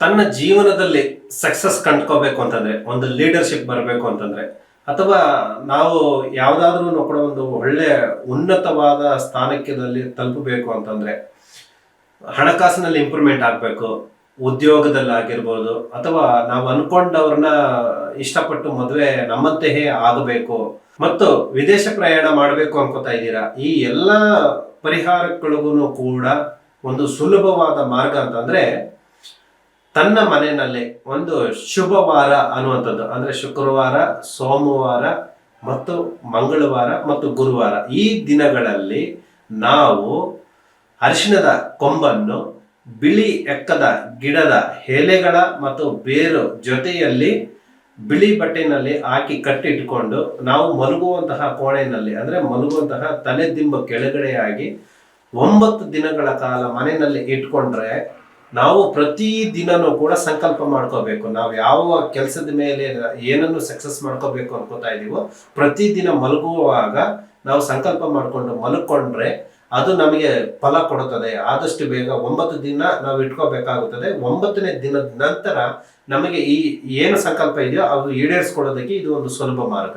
ತನ್ನ ಜೀವನದಲ್ಲಿ ಸಕ್ಸಸ್ ಕಂಡ್ಕೋಬೇಕು ಅಂತಂದ್ರೆ, ಒಂದು ಲೀಡರ್ಶಿಪ್ ಬರಬೇಕು ಅಂತಂದ್ರೆ, ಅಥವಾ ನಾವು ಯಾವ್ದಾದ್ರೂ ಕೂಡ ಒಂದು ಒಳ್ಳೆ ಉನ್ನತವಾದ ಸ್ಥಾನಕ್ಕೆದಲ್ಲಿ ತಲುಪಬೇಕು ಅಂತಂದ್ರೆ, ಹಣಕಾಸಿನಲ್ಲಿ ಇಂಪ್ರೂವ್ಮೆಂಟ್ ಆಗಬೇಕು ಉದ್ಯೋಗದಲ್ಲಿ ಆಗಿರ್ಬೋದು ಅಥವಾ ನಾವು ಅನ್ಕೊಂಡವ್ರನ್ನ ಇಷ್ಟಪಟ್ಟು ಮದುವೆ ನಮ್ಮಂತೆಯೇ ಆಗಬೇಕು, ಮತ್ತು ವಿದೇಶ ಪ್ರಯಾಣ ಮಾಡಬೇಕು ಅನ್ಕೋತಾ ಇದ್ದೀರಾ, ಈ ಎಲ್ಲ ಪರಿಹಾರಗಳಿಗೂ ಕೂಡ ಒಂದು ಸುಲಭವಾದ ಮಾರ್ಗ ಅಂತಂದ್ರೆ ತನ್ನ ಮನೆಯಲ್ಲಿ ಒಂದು ಶುಭವಾರ ಅನ್ನುವಂಥದ್ದು. ಅಂದ್ರೆ ಶುಕ್ರವಾರ, ಸೋಮವಾರ ಮತ್ತು ಮಂಗಳವಾರ ಮತ್ತು ಗುರುವಾರ. ಈ ದಿನಗಳಲ್ಲಿ ನಾವು ಅರಿಶಿಣದ ಕೊಂಬನ್ನು ಬಿಳಿ ಎಕ್ಕದ ಗಿಡದ ಎಲೆಗಳ ಮತ್ತು ಬೇರು ಜೊತೆಯಲ್ಲಿ ಬಿಳಿ ಬಟ್ಟೆನಲ್ಲಿ ಹಾಕಿ ಕಟ್ಟಿಟ್ಕೊಂಡು ನಾವು ಮಲಗುವಂತಹ ಕೋಣೆಯಲ್ಲಿ, ಅಂದ್ರೆ ಮಲಗುವಂತಹ ತಲೆದಿಂಬ ಕೆಳಗಡೆಯಾಗಿ ಒಂಬತ್ತು ದಿನಗಳ ಕಾಲ ಮನೆಯಲ್ಲಿ ಇಟ್ಕೊಂಡ್ರೆ ನಾವು ಪ್ರತಿ ದಿನನೂ ಕೂಡ ಸಂಕಲ್ಪ ಮಾಡ್ಕೋಬೇಕು. ನಾವು ಯಾವ ಕೆಲಸದ ಮೇಲೆ ಏನನ್ನು ಸಕ್ಸಸ್ ಮಾಡ್ಕೋಬೇಕು ಅನ್ಕೋತಾ ಇದೀವೋ ಪ್ರತಿದಿನ ಮಲಗುವಾಗ ನಾವು ಸಂಕಲ್ಪ ಮಾಡಿಕೊಂಡು ಮಲ್ಕೊಂಡ್ರೆ ಅದು ನಮಗೆ ಫಲ ಕೊಡುತ್ತದೆ. ಆದಷ್ಟು ಬೇಗ ಒಂಬತ್ತು ದಿನ ನಾವು ಇಟ್ಕೋಬೇಕಾಗುತ್ತದೆ. ಒಂಬತ್ತನೇ ದಿನದ ನಂತರ ನಮಗೆ ಈ ಏನು ಸಂಕಲ್ಪ ಇದೆಯೋ, ಅದು ಈಡೇರಿಸ್ಕೊಳ್ಳೋದಕ್ಕೆ ಇದು ಒಂದು ಸುಲಭ ಮಾರ್ಗ.